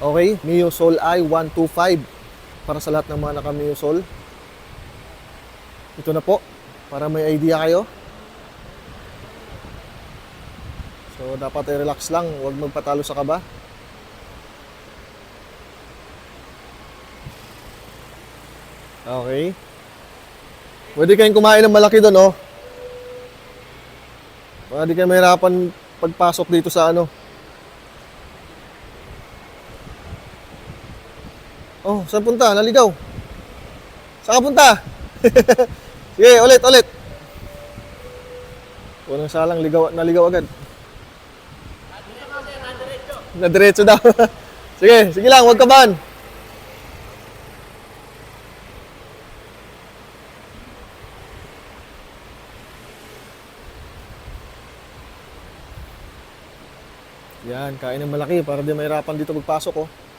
Okay, Mio Soul i 125 para sa lahat ng mga naka Mio Soul. Ito na po para may idea kayo. So dapat ay relax lang, huwag magpatalo sa kaba. Okay. Pwede kayong kumain ng malaki doon, oh. Para di kayo mahirapan pagpasok dito sa ano. Oh, saan punta? Naligaw. Saan ka punta? Sige, ulit, ulit. Unang salang, ligaw, naligaw agad. Na diretso daw. sige, sige lang, huwag ka ban. Yan, kain ng malaki para di mahirapan dito magpasok oh.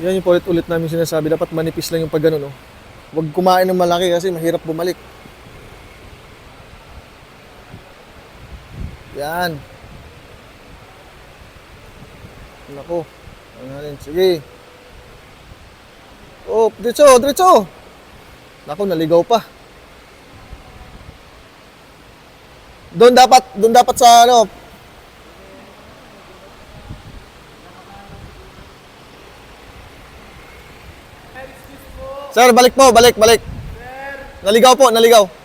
Yan yung ulit-ulit namin sinasabi. Dapat manipis lang yung pag ganun, no? Huwag kumain ng malaki kasi mahirap bumalik. Yan. Nako. Ano rin. Sige. Oh, diretso, diretso. Nako, naligaw pa. Doon dapat, doon dapat sa ano, Sir, balik po, balik, balik. Naligaw po, naligaw.